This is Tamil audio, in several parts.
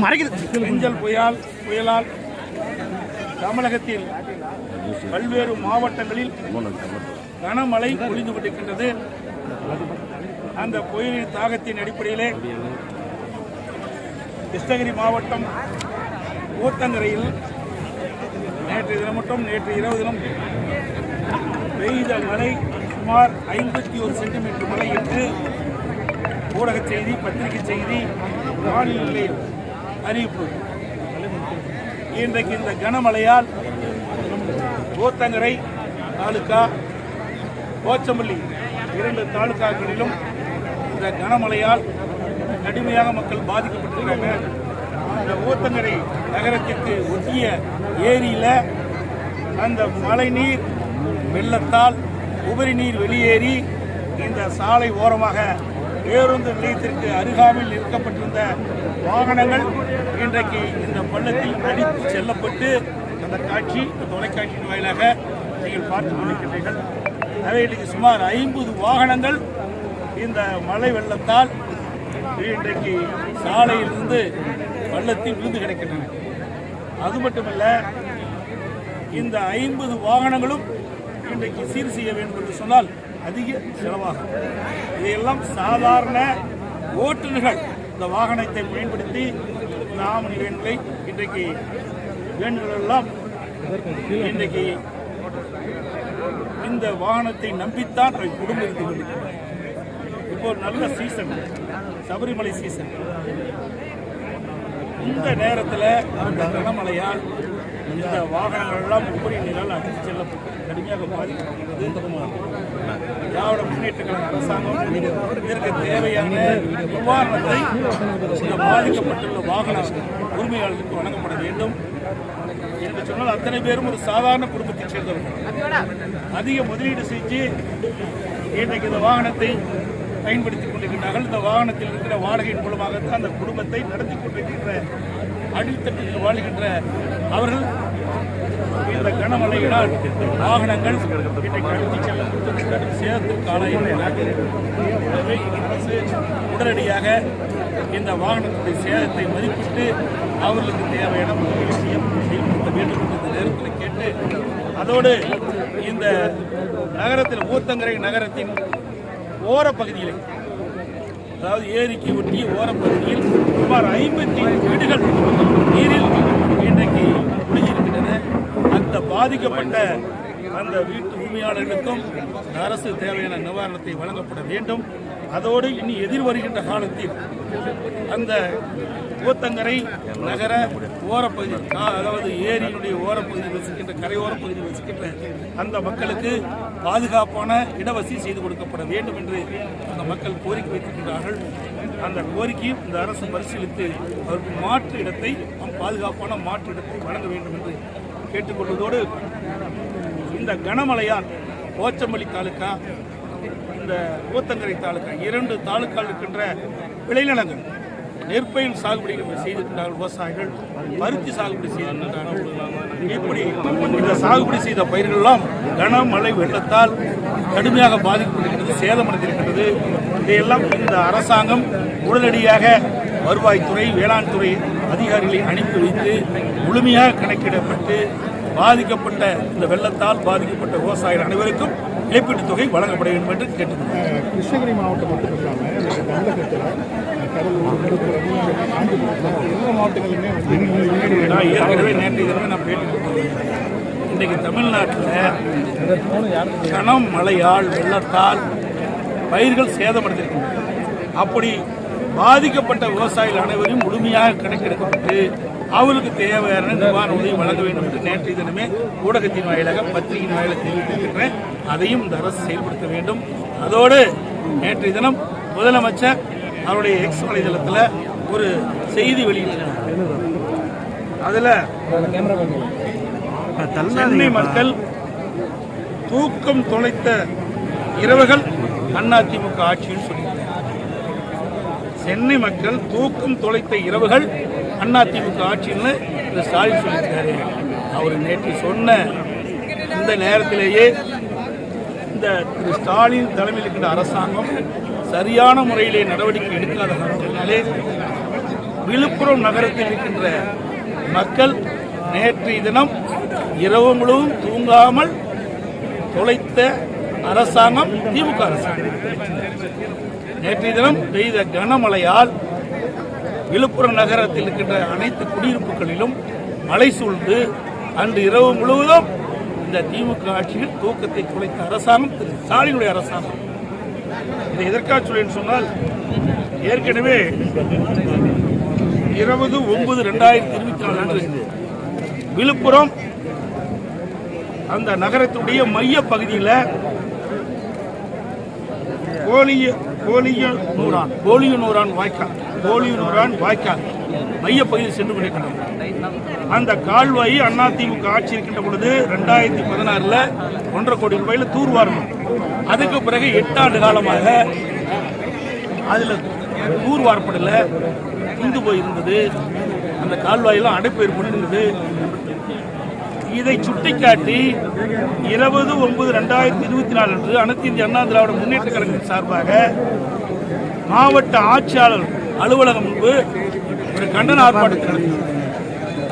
மறைக்குது பெஞ்சல் புயல் புயலால் தமிழகத்தில் பல்வேறு மாவட்டங்களில் கனமழை பொழிந்து கொண்டிருக்கின்றது. அந்த புயலின் தாகத்தின் அடிப்படையிலே கிருஷ்ணகிரி மாவட்டம் ஊத்தங்கரையில் நேற்று தினம் மட்டும் நேற்று இரவு தினம் பெய்த மழை சுமார் ஐம்பத்தி ஒரு சென்டிமீட்டர் மழை என்று ஊடக செய்தி பத்திரிகை செய்தி வானிலை அறிவிப்பு. இன்றைக்கு இந்த கனமழையால் ஊத்தங்கரை தாலுகா போச்சம்பள்ளி இரண்டு தாலுகாக்களிலும் இந்த கனமழையால் கடுமையாக மக்கள் பாதிக்கப்பட்டிருக்காங்க. இந்த ஊத்தங்கரை நகரத்திற்கு ஒட்டிய ஏரியில் அந்த மழைநீர் வெள்ளத்தால் உபரி நீர் வெளியேறி இந்த சாலை ஓரமாக பேருந்து நிலையத்திற்கு அருகாமையில் நிறுத்தப்பட்டிருந்த வாகனங்கள் இன்றைக்கு இந்த பள்ளத்தில் அடித்து செல்லப்பட்டு அந்த காட்சி இந்த தொலைக்காட்சியின் வாயிலாக நீங்கள் பார்த்து கொண்டிருக்கிறீர்கள். எனவே இன்றைக்கு சுமார் ஐம்பது வாகனங்கள் இந்த மழை வெள்ளத்தால் இன்றைக்கு சாலையிலிருந்து பள்ளத்தில் விழுந்து கிடக்கின்றன. அது மட்டுமல்ல இந்த ஐம்பது வாகனங்களும் இன்றைக்கு சீர் செய்ய வேண்டும் என்று சொன்னால் அதிக செலவாகும். இதையெல்லாம் சாதாரண ஓட்டுநர்கள் இந்த வாகனத்தை பயன்படுத்தி நாம் ஆமணி இன்றைக்கு வேன்கள் எல்லாம் இன்றைக்கு இந்த வாகனத்தை நம்பித்தான் குடும்பம் இருந்து கொண்டிருக்கிறது இப்போ நல்ல சீசன் சபரிமலை சீசன் இந்த நேரத்தில் அந்த கனமழையால் இந்த வாகனங்கள்லாம் உபரி நீரால் அடித்து செல்லப்பட்டு கடுமையாக பாதிக்கப்படுகிறது திராவிட முன்னேற்ற கழக அரசாங்கம் இதற்கு தேவையான நிவாரணத்தை இந்த பாதிக்கப்பட்டுள்ள வாகன உரிமையாளர்களுக்கு வழங்கப்பட வேண்டும் என்று சொன்னால் அத்தனை பேரும் ஒரு சாதாரண குடும்பத்தைச் சேர்ந்தவர்கள். அதிக முதலீடு செஞ்சு இன்றைக்கு இந்த வாகனத்தை பயன்படுத்திக் கொண்டிருக்கிறார்கள். இந்த வாகனத்தில் இருக்கிற வாடகையின் மூலமாகத்தான் அந்த குடும்பத்தை நடத்தி கொண்டிருக்கின்ற அடித்தட்டில் வாழ்கின்ற அவர்கள் இந்த கனமழையினால் வாகனங்கள் இன்றைக்கு செல்லப்பட்டு கடும் எனவே அரசு உடனடியாக இந்த வாகனத்துடைய சேதத்தை மதிப்பிட்டு அவர்களுக்கு தேவையான உதவி செய்ய வேண்டும் நேரத்தில் கேட்டு அதோடு இந்த நகரத்தில் மூத்தங்கரை நகரத்தின் ஓரப்பகுதியிலே அதாவது ஏரிக்கு ஒட்டிய ஓரப்பகுதியில் சுமார் ஐம்பத்தி வீடுகள் நீரில் இன்றைக்கு அந்த பாதிக்கப்பட்ட அந்த வீட்டு உரிமையாளர்களுக்கும் அரசு தேவையான நிவாரணத்தை வழங்கப்பட வேண்டும். அதோடு இனி எதிர் வருகின்ற காலத்தில் அந்த ஊத்தங்கரை நகர ஓரப்பகுதி அதாவது ஏரியினுடைய ஓரப்பகுதியில் வசிக்கின்ற கரையோர பகுதியில் வசிக்கின்ற அந்த மக்களுக்கு பாதுகாப்பான இடவசதி செய்து கொடுக்கப்பட வேண்டும் என்று அந்த மக்கள் கோரிக்கை வைத்திருக்கிறார்கள் அந்த கோரிக்கையும் இந்த அரசு பரிசீலித்து அவருக்கு மாற்று இடத்தை பாதுகாப்பான மாற்று இடத்தை வழங்க வேண்டும் என்று கேட்டுக்கொள்வதோடு இந்த கனமழையால் போச்சம்பள்ளி தாலுக்கா இந்த ஊத்தங்கரை தாலுக்கா இரண்டு தாலுக்கால் இருக்கின்ற விளைநிலங்கள் நெற்பயிர் சாகுபடி செய்திருக்கிறார்கள் விவசாயிகள் பருத்தி சாகுபடி செய்திருக்கிறார்கள். இப்படி இந்த சாகுபடி செய்த பயிர்களெல்லாம் கனமழை வெள்ளத்தால் கடுமையாக பாதிக்கப்பட்டிருக்கிறது சேதமடைந்திருக்கிறது இதையெல்லாம் இந்த அரசாங்கம் உடனடியாக வருவாய்த்துறை வேளாண் துறை அதிகாரிகளை அனுப்பி வைத்து முழுமையாக கணக்கிடப்பட்டு பாதிக்கப்பட்ட இந்த வெள்ளத்தால் பாதிக்கப்பட்ட விவசாயிகள் அனைவருக்கும் இழப்பீட்டுத் தொகை வழங்கப்பட வேண்டும் என்று கேட்டுக்கொள்கிறேன் கிருஷ்ணகிரி மாவட்டம் மட்டும் இல்லாமல் கடலூர் நான் ஏற்கனவே நேற்று தினமே நான் பேட்டி கொடுத்தேன். இன்றைக்கு தமிழ்நாட்டில் கனம் மழையால் வெள்ளத்தால் பயிர்கள் சேதமடைந்திருக்கின்றன அப்படி பாதிக்கப்பட்ட விவசாயிகள் அனைவரையும் முழுமையாக கணக்கெடுக்கப்பட்டு அவர்களுக்கு தேவையான நிவாரண உதவி வழங்க வேண்டும் என்று நேற்றைய தினமே ஊடகத்தின் வாயிலாக பத்திரிகையின் வாயிலாக தெரிவித்திருக்கின்றேன் அதையும் இந்த அரசு செயல்படுத்த வேண்டும். அதோடு நேற்றைய தினம் முதலமைச்சர் அவருடைய எக்ஸ் வலைதளத்தில் ஒரு செய்தி வெளியிட்டார். அதில் சென்னை மக்கள் தூக்கம் தொலைத்த இரவுகள் அதிமுக ஆட்சின்னு சொல்லி சென்னை மக்கள் தூக்கம் தொலைத்த இரவுகள் அதிமுக ஆட்சியில் இந்த ஸ்டாலின் சொல்லியிருக்காரு. அவர் நேற்று சொன்ன இந்த நேரத்திலேயே இந்த திரு ஸ்டாலின் தலைமையில் இருக்கின்ற அரசாங்கம் சரியான முறையிலே நடவடிக்கை எடுக்காத காரணத்தினாலே விழுப்புரம் நகரத்தில் இருக்கின்ற மக்கள் நேற்றைய தினம் இரவு முழுவதும் தூங்காமல் தொலைத்த அரசாங்கம் திமுக அரசாங்கம். நேற்றைய தினம் பெய்த கனமழையால் விழுப்புரம் நகரத்தில் இருக்கின்ற அனைத்து குடியிருப்புகளிலும் மழை சூழ்ந்து அன்று இரவு முழுவதும் இந்த திமுக ஆட்சியில் தூக்கத்தை குலைத்த அரசாங்கம் திரு ஸ்டாலினுடைய அரசாங்கம். இதை எதற்காக சொல்லேன்னு சொன்னால் ஏற்கனவே இருபது ஒன்பது ரெண்டாயிரத்தி இருபத்தி நாலு அன்று விழுப்புரம் அந்த நகரத்துடைய மைய பகுதியில் கோலிய கோலிய நூறான் கோலிய நூறான் வாய்க்கால் கோலிய நூறான் வாய்க்கால். மையப்பகுதியில் சென்று கொண்டிருக்கின்றன அந்த கால்வாய் அதிமுக ஆட்சி இருக்கின்ற பொழுது ரெண்டாயிரத்தி பதினாறுல ஒன்றரை கோடி ரூபாயில தூர்வாரணும் அதுக்கு பிறகு எட்டாண்டு காலமாக அதுல தூர்வார்ப்படல குந்து போயிருந்தது அந்த கால்வாயெல்லாம் அடைப்பு ஏற்பட்டிருந்தது. இதை சுட்டிக்காட்டி இருபது ஒன்பது ரெண்டாயிரத்தி இருபத்தி நாலு அன்று அனைத்து இந்திய அண்ணா திராவிட முன்னேற்ற கழகத்தின் சார்பாக மாவட்ட ஆட்சியாளர் அலுவலகம் முன்பு ஒரு கண்டன ஆர்ப்பாட்டத்தை நடத்தினோம்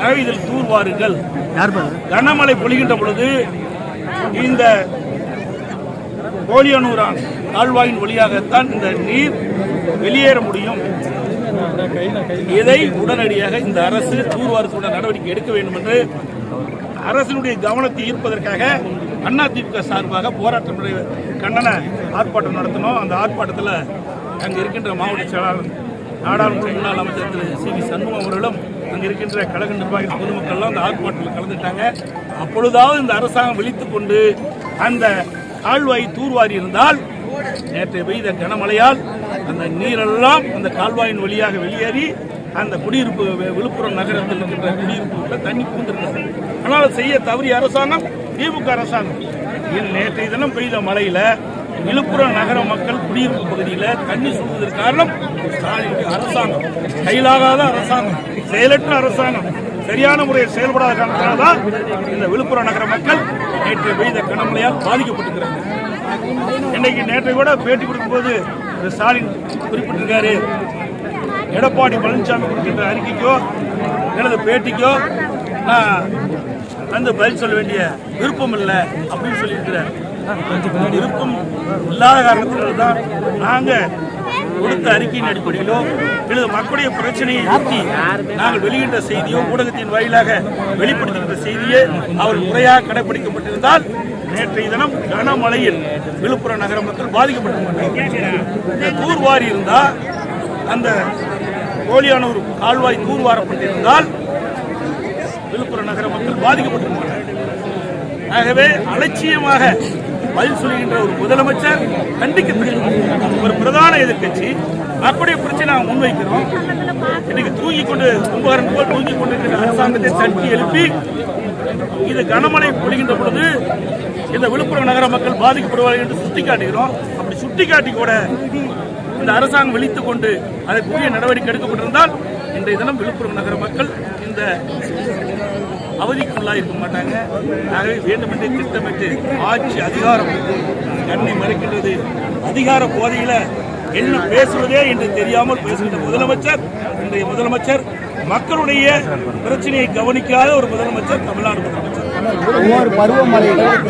ஆகவே இதில் தூர்வாருங்கள். கனமழை பொழிகின்ற பொழுது இந்த கோலியனூரான் கால்வாயின் வழியாகத்தான் இந்த நீர் வெளியேற முடியும். இதை உடனடியாக இந்த அரசு தூர்வாரத்துட நடவடிக்கை எடுக்க வேண்டும் என்று அரசினுடைய கவனத்தை ஈர்ப்பதற்காக அதிமுக சார்பாக போராட்டம் கண்டன ஆர்ப்பாட்டம் நடத்தினோம். அந்த ஆர்ப்பாட்டத்தில் அங்கே இருக்கின்ற மாவட்ட செயலாளர் நாடாளுமன்ற முன்னாள் அமைச்சர் திரு சி வி சண்முகம் அவர்களும் அங்கே இருக்கின்ற கழக நிர்வாகிகள் பொதுமக்கள்லாம் அந்த ஆர்ப்பாட்டத்தில் கலந்துட்டாங்க. அப்பொழுதாவது இந்த அரசாங்கம் விழித்து கொண்டு அந்த கால்வாய் தூர்வாரி இருந்தால் நேற்று பெய்த கனமழையால் அந்த நீரெல்லாம் அந்த கால்வாயின் வழியாக வெளியேறி அந்த குடியிருப்பு விழுப்புரம் நகரத்தில் இருக்கின்ற குடியிருப்புகளில் தண்ணி பூந்திருக்கிறது ஆனால் செய்ய தவறிய அரசாங்கம் திமுக அரசாங்கம். நேற்றைய தினம் பெய்த மழையில் விழுப்புரம் நகர மக்கள் குடியிருப்பு பகுதியில் தண்ணி சூழ்ந்ததற்கு காரணம் ஸ்டாலினுடைய அரசாங்கம். கையிலாகாத அரசாங்கம் செயலற்ற அரசாங்கம். சரியான முறையில் செயல்படாத காரணத்தினால்தான் இந்த விழுப்புரம் நகர மக்கள் நேற்று பெய்த கனமழையால் பாதிக்கப்பட்டிருக்கிறார்கள் இன்னைக்கு நேற்றை கூட பேட்டி கொடுக்கும்போது போது ஸ்டாலின் குறிப்பிட்டிருக்காரு எடப்பாடி பழனிசாமி கொடுக்கின்ற அறிக்கைக்கோ எனது பேட்டிக்கோ நான் வந்து பதில் சொல்ல வேண்டிய விருப்பம் இல்லை அப்படின்னு சொல்லியிருக்கிறார். விருப்பம் இல்லாத காரணத்தினால தான் நாங்கள் கொடுத்த அறிக்கையின் அடிப்படையிலோ எனது மக்களுடைய பிரச்சனையை நோக்கி நாங்கள் வெளியிட்ட செய்தியோ ஊடகத்தின் வாயிலாக வெளிப்படுத்துகின்ற செய்தியே அவர் முறையாக கடைபிடிக்கப்பட்டிருந்தால் நேற்றைய தினம் கனமழையில் விழுப்புரம் நகர மக்கள் பாதிக்கப்பட்டிருந்தார்கள் தூர்வாரி இருந்தால் அந்த கோலியானூர் கால்வாய் தூர்வாரப்பட்டிருந்தால் விழுப்புரம் நகர மக்கள் பாதிக்கப்பட்டிருக்கிறார்கள் ஆகவே அலட்சியமாக பதில் சொல்கின்ற ஒரு முதலமைச்சர் கண்டிக்கத்தக்கது ஒரு பிரதான எதிர்க்கட்சி. அப்படி பிரச்சனை நாங்கள் முன்வைக்கிறோம். இன்னைக்கு தூங்கி கொண்டு கும்பகரன் போல் தூங்கி கொண்டிருக்கிற அரசாங்கத்தை தட்டி எழுப்பி இது கனமழை பொழிகின்ற பொழுது இந்த விழுப்புரம் நகர மக்கள் பாதிக்கப்படுவார்கள் என்று சுட்டிக்காட்டுகிறோம். அப்படி சுட்டிக்காட்டி கூட இந்த அரசாங்கம் விழித்துக் கொண்டு அதற்குரிய நடவடிக்கை எடுக்கப்பட்டிருந்தால் இன்றைய தினம் விழுப்புரம் நகர மக்கள் இந்த அவதிக்குள்ளாக இருக்க மாட்டாங்க. ஆகவே வேண்டுமென்றே திட்டமிட்டு ஆட்சி அதிகாரம் கண்ணை மறைக்கின்றது. அதிகார போதையில் என்ன பேசுவதே என்று தெரியாமல் பேசுகின்ற முதலமைச்சர் இன்றைய முதலமைச்சர் மக்களுடைய பிரச்சனையை கவனிக்காத ஒரு முதலமைச்சர் தமிழ்நாடு முதலமைச்சர். ஒவ்வொரு பருவமழையிலும்